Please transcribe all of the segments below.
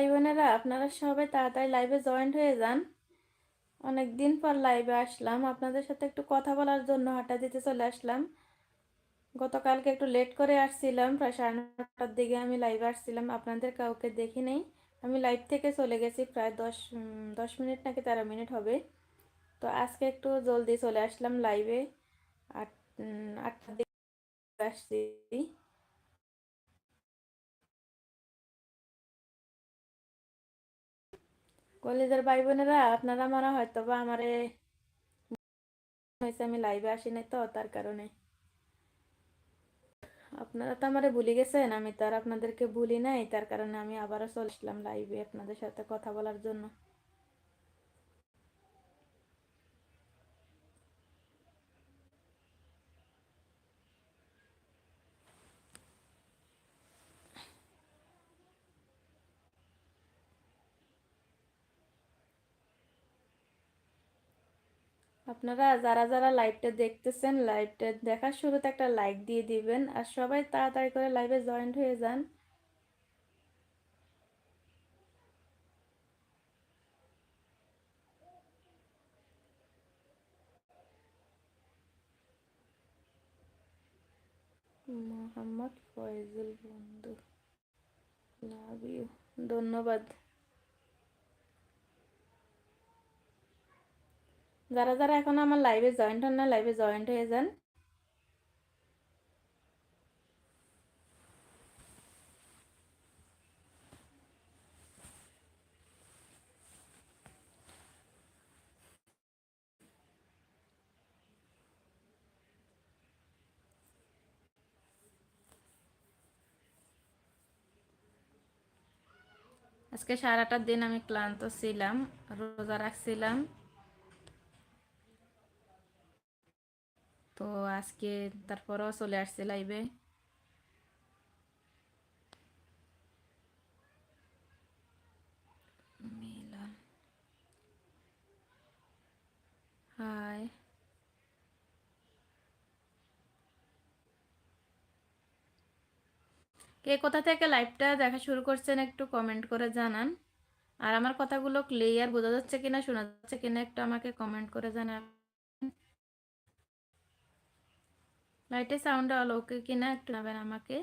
ভাই বোনেরা আপনারা সবাই তাড়াতাড়ি লাইভে জয়েন্ট হয়ে যান। অনেক দিন পর লাইভে আসলাম। আপনাদের সাথে একটু কথা বলার জন্য হাঁটা দিতে চলে আসলাম। গতকালকে একটু লেট করে আসছিলাম, প্রায় সাড়ে নটার দিকে আমি লাইভে আসছিলাম। আপনাদের কাউকে দেখি নেই। আমি লাইভ থেকে চলে গেছি, প্রায় দশ দশ মিনিট নাকি তেরো মিনিট হবে। তো আজকে একটু জলদি চলে আসলাম লাইভে আট আটটার দিকে আসছি। কলেজের ভাই বোনেরা আপনারা মনে হয়তো বা আমারে হয়েছে আমি লাইভে আসি নাই তো, তার কারণে। আপনারা তো আমার ভুলে গেছেন, আমি তো আর আপনাদেরকে ভুলি নাই, তার কারণে আমি আবারও চলে আসলাম লাইভে আপনাদের সাথে কথা বলার জন্য। আপনারা যারা যারা লাইভটা দেখতেছেন লাইভটা দেখার শুরুতে একটা লাইক দিয়ে দিবেন আর সবাই তাড়াতাড়ি করে লাইভে জয়েন্ট হয়ে যান। মোহাম্মদ ফয়জুল বন্ধু। লাভ ইউ ধন্যবাদ। যারা যারা এখন আমার লাইভে জয়েন্ট হন না লাইভে জয়েন্ট হয়ে যান। আজকে সারাটার দিন আমি ক্লান্ত ছিলাম, রোজা রাখছিলাম। তো আজকে তারপরও চলে আসছে লাইভে হাই কে কোথা থেকে লাইভটা দেখা শুরু করছেন একটু কমেন্ট করে জানান। আর আমার কথাগুলো ক্লিয়ার বোঝা যাচ্ছে কিনা, শোনা যাচ্ছে কিনা একটু আমাকে কমেন্ট করে জানান। লাইটের সাউন্ড অল ওকে কিনা একটু নেবেন আমাকে?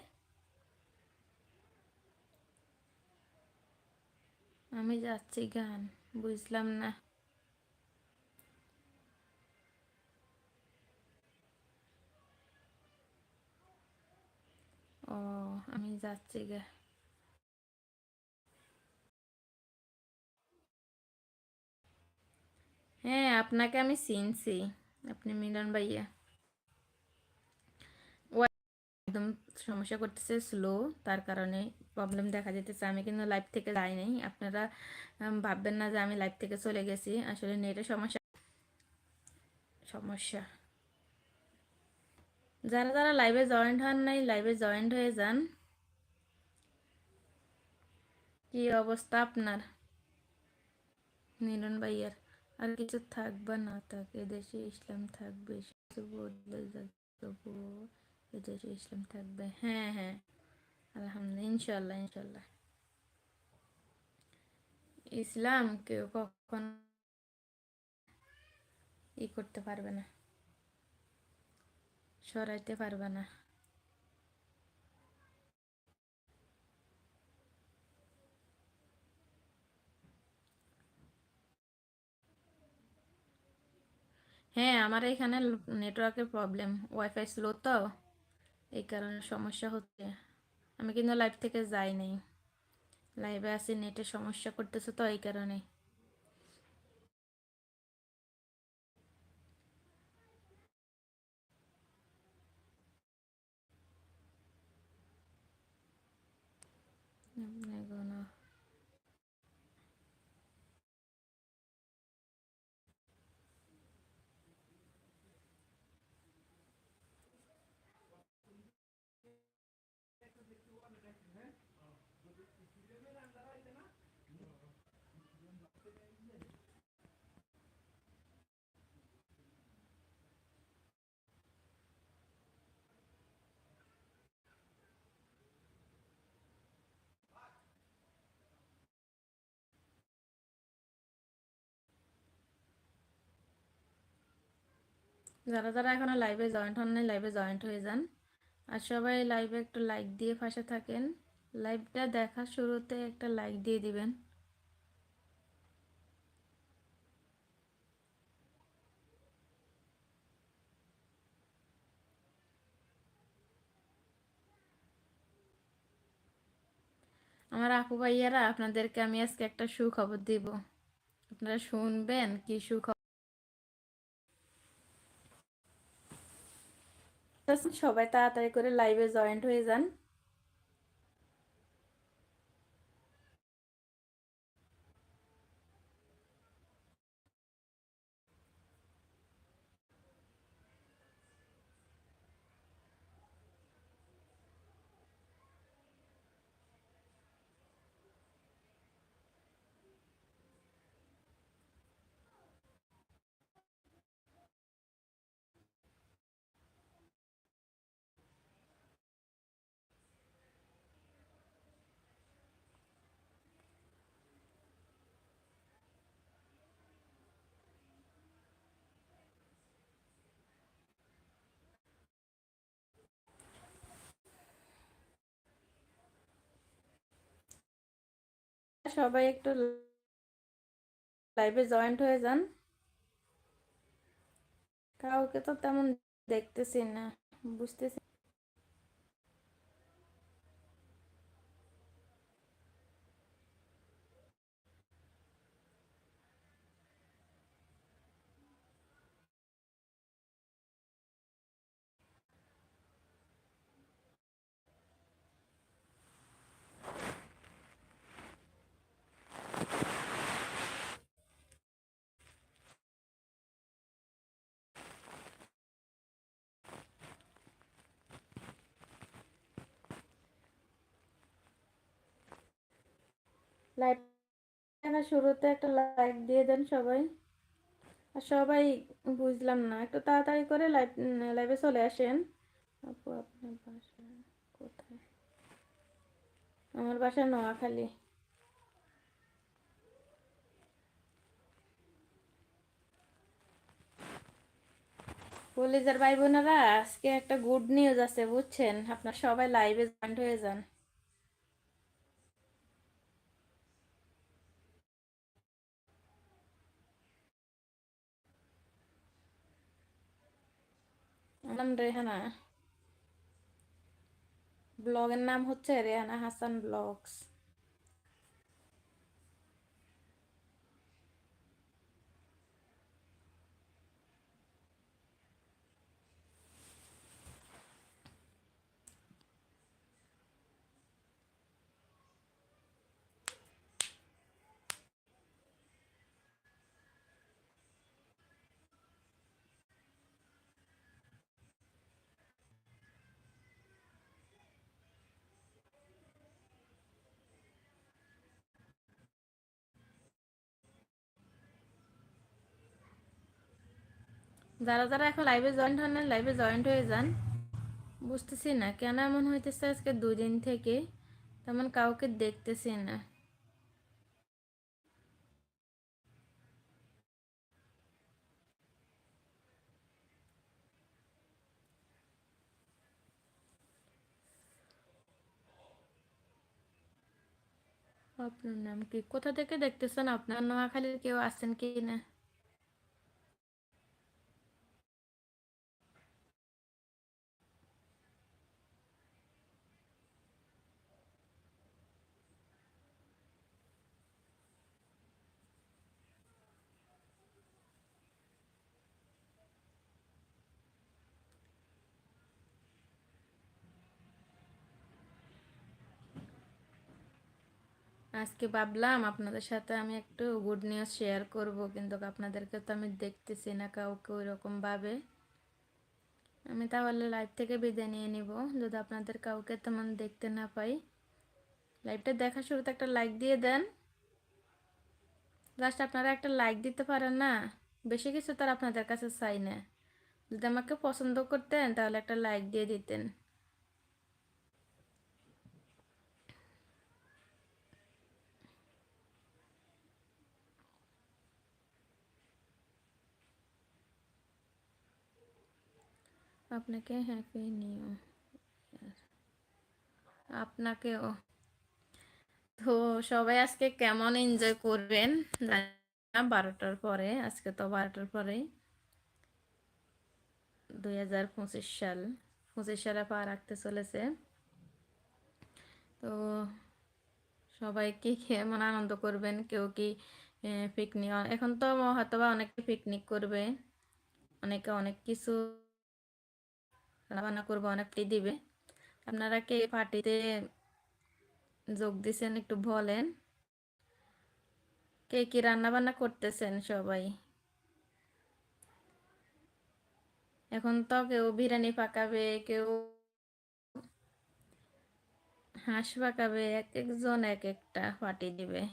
আমি যাচ্ছি গান, বুঝলাম না। ও, আমি যাচ্ছি গা। হ্যাঁ আপনাকে আমি চিনছি, আপনি মিলন ভাইয়া। একদম সমস্যা করতেছে স্লো তার কারণে প্রবলেম দেখা যেতেছে আমি কিন্তু লাইভ থেকে যাই নাই। আপনারা ভাববেন না যে আমি লাইভ থেকে চলে গেছি। আসলে নেটের সমস্যা। সমস্যা। যারা যারা লাইভে জয়েন্ট হন নাই লাইভে জয়েন্ট হয়ে যান। কি অবস্থা আপনার? নীলন ভাইয়ার। আর কিছু থাকবে না থাকে দেশে ইসলাম থাকবে বদলে যাব। ইসলাম থাকবে। হ্যাঁ হ্যাঁ। আলহামদুলিল্লাহ ইনশাল্লাহ ইনশাল্লাহ ইসলাম কেউ কখন ই করতে পারবে না। সরাইতে পারবে না। হ্যাঁ আমার এখানে নেটওয়ার্কের প্রবলেম ওয়াইফাই স্লো তো। এই কারণে সমস্যা হচ্ছে। আমি কিন্তু লাইভ থেকে যাই নাই। লাইভে আসি নেটে সমস্যা করতেছে তো এই কারণে। আপনার যারা যারা এখনও লাইভে জয়েন্ট হন নাই লাইভে জয়েন্ট হয়ে যান। আর সবাই লাইভে একটু লাইক দিয়ে পাশে থাকেন। লাইভটা দেখা শুরুতে একটা লাইক দিয়ে দিবেন। আমার আপু ভাইয়ারা, আপনাদেরকে আমি আজকে একটা সুখবর দিব। আপনারা শুনবেন কি সুখবর সবাই তাড়াতাড়ি করে লাইভে জয়েন্ট হয়ে যান। সবাই একটু লাইভে জয়েন্ট হয়ে যান। কাউকে তো তেমন দেখতেছি না বুঝতেছি লাইভ শুরুতে একটা লাইক দিয়ে দেন সবাই। আর সবাই বুঝলাম না, একটু তাড়াতাড়ি করে লাইভ লাইভে চলে আসেন। আপু, আপনার বাসা কোথায়? আমার বাসা নোয়াখালী। কলেজের ভাই বোনেরা আজকে একটা গুড নিউজ আছে, বুঝছেন? আপনার সবাই লাইভে জয়েন্ট হয়ে যান। নাম রেহানা। ব্লগের নাম হচ্ছে রেহানা হাসান ব্লগস। যারা যারা এখন লাইভে জয়েন্ট হন না লাইভে জয়েন্ট হয়ে যান। বুঝতেছি না, কেন এমন হইতেছে আজকে দুদিন থেকে? তেমন কাউকে দেখতেছি না। আপনার নাম কি? কোথা থেকে দেখতেছেন? আপনার নোয়াখালীর কেউ আছেন কি না? আজকে ভাবলাম আপনাদের সাথে আমি একটু গুড নিউজ শেয়ার করব, কিন্তু আপনাদেরকে তো আমি দেখতেছি না কাউকে ওই রকম ভাবে। আমি তাহলে লাইভ থেকে বিদায় নিয়ে নিব, যদি আপনাদের কাউকে তেমন দেখতে না পাই। লাইভটা দেখা শুরুতে একটা লাইক দিয়ে দেন। লাস্ট আপনারা একটা লাইক দিতে পারেন না, বেশি কিছু তার আপনাদের কাছে চাই না। যদি আমাকে পছন্দ করতেন, তাহলে একটা লাইক দিয়ে দিতেন। আপনাকে হ্যাপি নিউ আপনাকেও তো সবাই আজকে কেমন এনজয় করবেন? বারোটার পরে, আজকে তো বারোটার পরেই। দুই হাজার পঁচিশ সাল, পঁচিশ সালে পা রাখতে চলেছে। তো সবাই কি কেমন আনন্দ করবেন? কেউ কি পিকনিক এখন তো হয়তো বা অনেকে পিকনিক করবে। অনেকে অনেক কিছু রান্না করবে অনেকটি দিবে। আপনারা কে পার্টিতে যোগ দিছেন, একটু বলেন। কে কি রান্না বান্না করতেছেন সবাই? এখন তো কেউ বিরিয়ানি পাকাবে, কেউ হাঁস পাকাবে, এক একজন এক একটা পার্টি দিবে।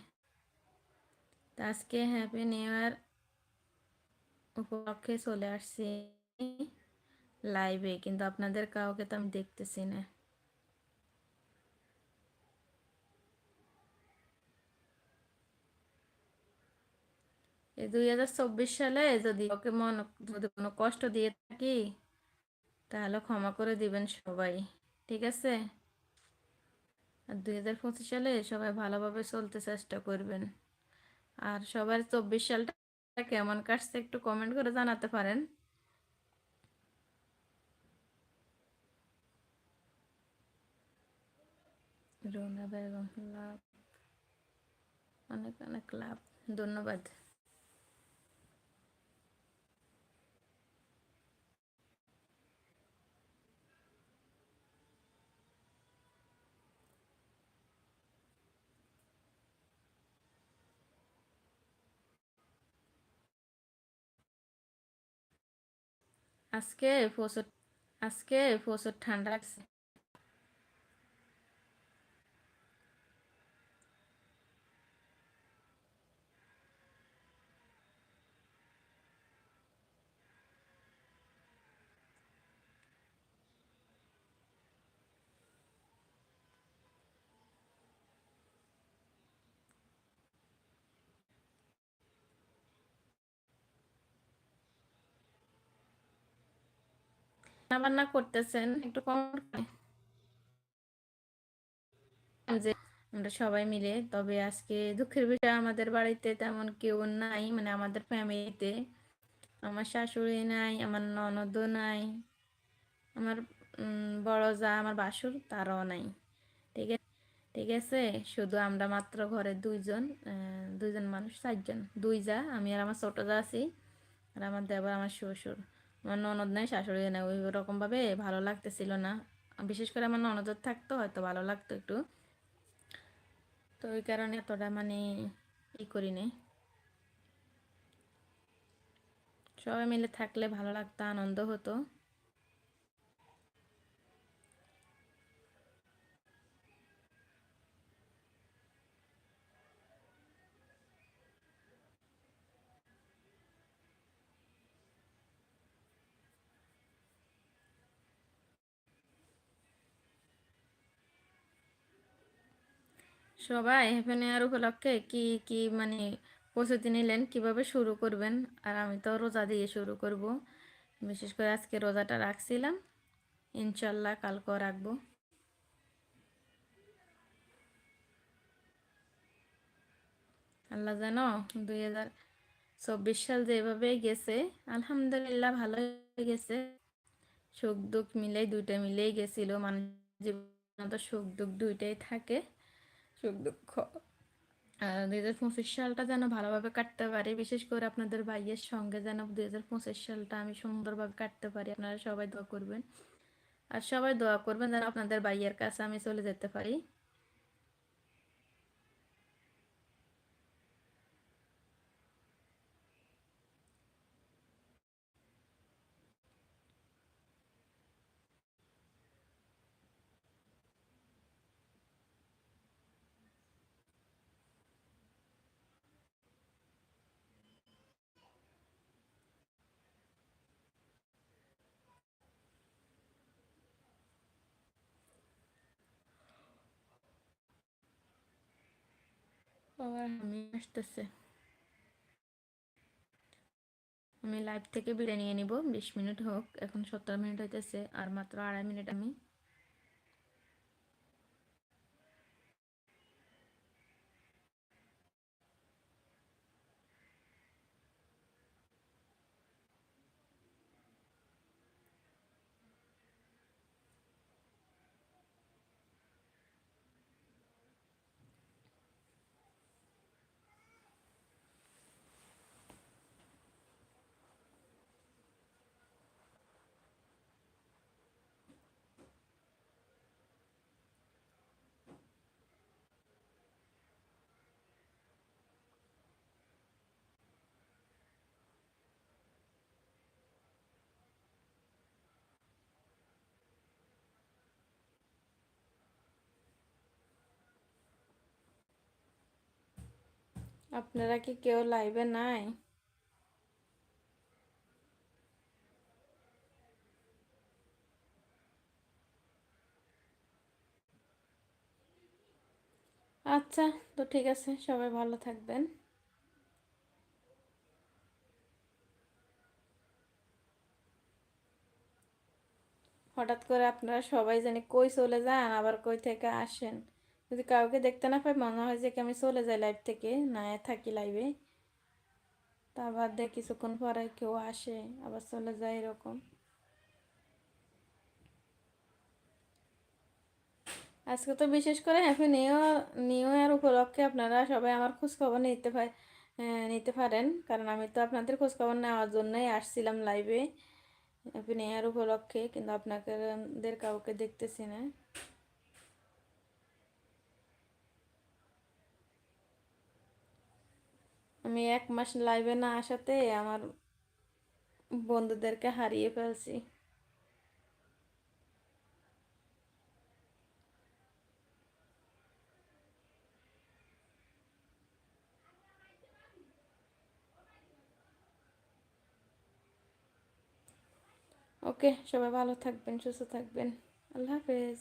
আজকে হ্যাপি নিউ ইয়ার উপলক্ষে চলে আসছি। লাইভে কিন্তু আপনাদের কাউকে তো আমি দেখতেছি না। দুই হাজার চব্বিশ সালে যদি ওকে মন, যদি কোনো কষ্ট দিয়ে থাকি, তাহলে ক্ষমা করে দিবেন সবাই, ঠিক আছে? আর দুই হাজার পঁচিশ সালে সবাই ভালোভাবে চলতে চেষ্টা করবেন। আর সবার চব্বিশ সালটা কেমন কাটছে একটু কমেন্ট করে জানাতে পারেন। রোনা বেগম লাভ। অনেক অনেক লাভ। ধন্যবাদ। আজকে প্রচুর আজকে প্রচুর ঠান্ডা লাগছে। বান্না করতেছেন, একটু কমেন্ট যে আমরা সবাই মিলে, তবে আজকে দুঃখের বিষয়, আমাদের বাড়িতে তেমন কেউ নাই মানে আমাদের ফ্যামিলিতে আমার শাশুড়ি নাই, আমার ননদও নাই, আমার বড় যা, আমার বাসুর তারাও নাই। ঠিক আছে ঠিক আছে, শুধু আমরা মাত্র ঘরে দুইজন দুইজন মানুষ, চারজন, দুই যা, আমি আর আমার ছোট যা আছি, আর আমার দেবর, আমার শ্বশুর। আমার ননদ নাই, শাশুড়ি নাই, ওই রকমভাবে ভালো লাগতেছিল না। বিশেষ করে আমার ননদের থাকতো, হয়তো ভালো লাগতো একটু। তো ওই কারণে এতটা মানে ই করি নি সবাই মিলে থাকলে ভালো লাগতো, আনন্দ হতো। সবাই হ্যাপি নিউ ইয়ার উপলক্ষে কি কি মানে প্রস্তুতি নিলেন? কীভাবে শুরু করবেন? আর আমি তো রোজা দিয়ে শুরু করব। বিশেষ করে আজকে রোজাটা রাখছিলাম। ইনশাল্লাহ কালকেও রাখব। আল্লাহ জানো দুই হাজার চব্বিশ সাল যেভাবে গেছে, আলহামদুলিল্লাহ ভালোই গেছে। সুখ দুঃখ মিলেই, দুইটা মিলেই গেছিল। মানুষ জীবন তো সুখ দুঃখ দুইটাই থাকে। সুখ দুঃখ। দুই হাজার পঁচিশ সালটা যেন ভালোভাবে কাটতে পারি, বিশেষ করে আপনাদের ভাইয়ের সঙ্গে যেন দুই হাজার পঁচিশ সালটা আমি সুন্দরভাবে কাটতে পারি, আপনারা সবাই দোয়া করবেন। আর সবাই দোয়া করবেন যেন আপনাদের ভাইয়ের কাছে আমি চলে যেতে পারি। আমি আসতেছে। আমি লাইভ থেকে বিদায় নিয়ে নিব, বিশ মিনিট হোক, এখন সত্তর মিনিট হইতেছে, আর মাত্র আড়াই মিনিট আমি আপনারা কি কেউ লাইভে নাই? আচ্ছা তো ঠিক আছে, সবাই ভালো থাকবেন। হঠাৎ করে আপনারা সবাই জানি কই চলে যান, আবার কই থেকে আসেন। যদি কাউকে দেখতে না পাই, মনে হয় যে কি আমি চলে যাই লাইভ থেকে, না থাকি লাইভে তা আবার দেখ কিছুক্ষণ পরে কেউ আসে, আবার চলে যায় এরকম। আজকে তো বিশেষ করে হ্যাপি নিউ নিউ ইয়ার উপলক্ষে আপনারা সবাই আমার খোঁজখবর নিতে পারে নিতে পারেন। কারণ আমি তো আপনাদের খোঁজখবর নেওয়ার জন্যই আসছিলাম লাইভে হ্যাপি নিউ ইয়ার উপলক্ষে, কিন্তু আপনাদের কাউকে দেখতেছি না। আমি এক মাস লাইভে না আসাতে আমার বন্ধুদেরকে হারিয়ে ফেলছি। ওকে সবাই ভালো থাকবেন, সুস্থ থাকবেন। আল্লাহ হাফেজ।